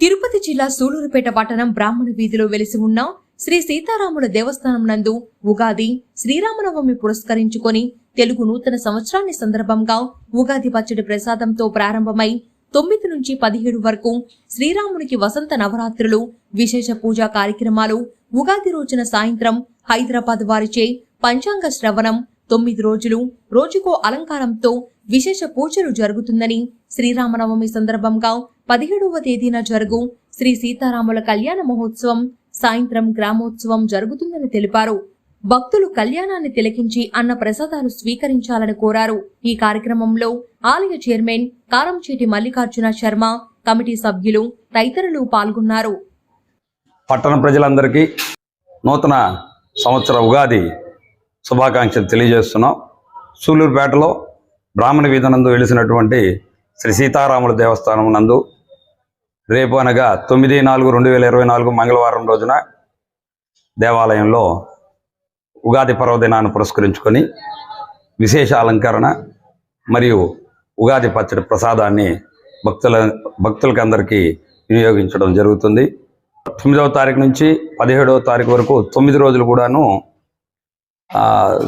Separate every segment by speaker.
Speaker 1: తిరుపతి జిల్లా సూలూరుపేట పట్టణం బ్రాహ్మణ వీధిలో వెలిసి ఉన్న శ్రీ సీతారాముల దేవస్థానం నందు ఉగాది శ్రీరామనవమి పురస్కరించుకొని తెలుగు నూతన సంవత్సరాన్ని సందర్భంగా ఉగాది పచ్చడి ప్రసాదంతో ప్రారంభమై తొమ్మిది నుంచి పదిహేడు వరకు శ్రీరామునికి వసంత నవరాత్రులు విశేష పూజా కార్యక్రమాలు ఉగాది రోజున సాయంత్రం హైదరాబాద్ వారిచే పంచాంగ శ్రవణం తొమ్మిది రోజులు రోజుకో అలంకారంతో విశేష పూజలు జరుగుతుందని శ్రీరామనవమి సందర్భంగా పదిహేడవ తేదీన జరుగు శ్రీ సీతారాముల కళ్యాణ మహోత్సవం సాయంత్రం గ్రామోత్సవం జరుగుతుందని తెలిపారు. భక్తులు కళ్యాణాన్ని తిలకించి అన్న ప్రసాదాలు స్వీకరించాలని కోరారు. ఈ కార్యక్రమంలో ఆలయ చైర్మన్ కారంచేటి మల్లికార్జున శర్మ కమిటీ సభ్యులు తదితరులు పాల్గొన్నారు.
Speaker 2: పట్టణ ప్రజలందరికీ నూతన సంవత్సర ఉగాది శుభాకాంక్షలు తెలియజేస్తున్నాం. సూలూరుపేటలో బ్రాహ్మణ వీధనందు వెలిసినటువంటి శ్రీ సీతారాముల దేవస్థానం నందు రేపు అనగా తొమ్మిది నాలుగు రెండు వేల ఇరవై నాలుగు మంగళవారం రోజున దేవాలయంలో ఉగాది పర్వదినాన్ని పురస్కరించుకొని విశేష అలంకరణ మరియు ఉగాది పచ్చడి ప్రసాదాన్ని భక్తుల భక్తులకి అందరికీ వినియోగించడం జరుగుతుంది. తొమ్మిదవ తారీఖు నుంచి పదిహేడవ తారీఖు వరకు తొమ్మిది రోజులు కూడాను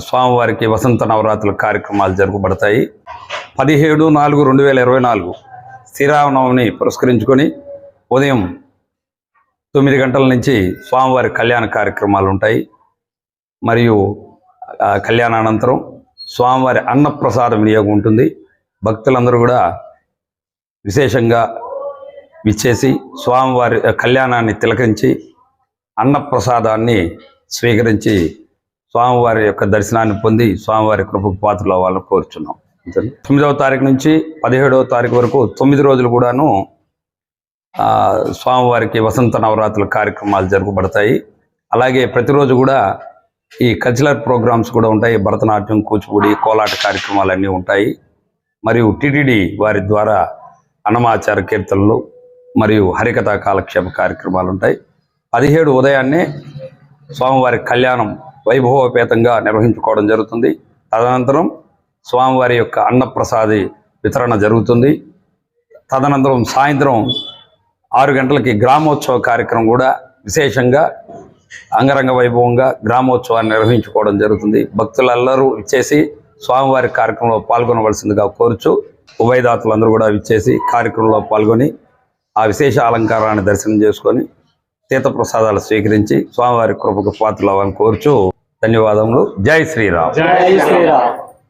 Speaker 2: స్వామివారికి వసంత నవరాత్రుల కార్యక్రమాలు జరపబడతాయి పదిహేడు నాలుగు రెండు వేల ఇరవై నాలుగు శ్రీరామనవమిని పురస్కరించుకొని ఉదయం తొమ్మిది గంటల నుంచి స్వామివారి కళ్యాణ కార్యక్రమాలు ఉంటాయి. మరియు కళ్యాణానంతరం స్వామివారి అన్నప్రసాద వినియోగం ఉంటుంది. భక్తులందరూ కూడా విశేషంగా విచ్చేసి స్వామివారి కళ్యాణాన్ని తిలకించి అన్నప్రసాదాన్ని స్వీకరించి స్వామివారి యొక్క దర్శనాన్ని పొంది స్వామివారి కృపకు పాత్రలు అవ్వాలని కోరుచున్నాం. తొమ్మిదవ తారీఖు నుంచి పదిహేడవ తారీఖు వరకు తొమ్మిది రోజులు కూడాను స్వామివారికి వసంత నవరాత్రుల కార్యక్రమాలు జరుగుబడతాయి అలాగే ప్రతిరోజు కూడా ఈ కల్చరల్ ప్రోగ్రామ్స్ కూడా ఉంటాయి. భరతనాట్యం కూచిపూడి కోలాట కార్యక్రమాలు అన్నీ ఉంటాయి. మరియు టిటిడి వారి ద్వారా అన్నమాచార కీర్తనలు మరియు హరికథా కాలక్షేప కార్యక్రమాలు ఉంటాయి. పదిహేడు ఉదయాన్నే స్వామివారి కళ్యాణం వైభవోపేతంగా నిర్వహించుకోవడం జరుగుతుంది. తదనంతరం స్వామివారి యొక్క అన్నప్రసాది వితరణ జరుగుతుంది. తదనంతరం సాయంత్రం ఆరు గంటలకి గ్రామోత్సవ కార్యక్రమం కూడా విశేషంగా అంగరంగ వైభవంగా గ్రామోత్సవాన్ని నిర్వహించుకోవడం జరుగుతుంది. భక్తులందరూ ఇచ్చేసి స్వామివారి కార్యక్రమంలో పాల్గొనవలసిందిగా కోరుచు ఉభయదాతలందరూ కూడా ఇచ్చేసి కార్యక్రమంలో పాల్గొని ఆ విశేష అలంకారాన్ని దర్శనం చేసుకొని తీర్థప్రసాదాలు స్వీకరించి స్వామివారి కృపకు పాత్రలు అవ్వాలని కోరుచు. ధన్యవాదములు. జై శ్రీరామ్.
Speaker 3: జై శ్రీరామ్.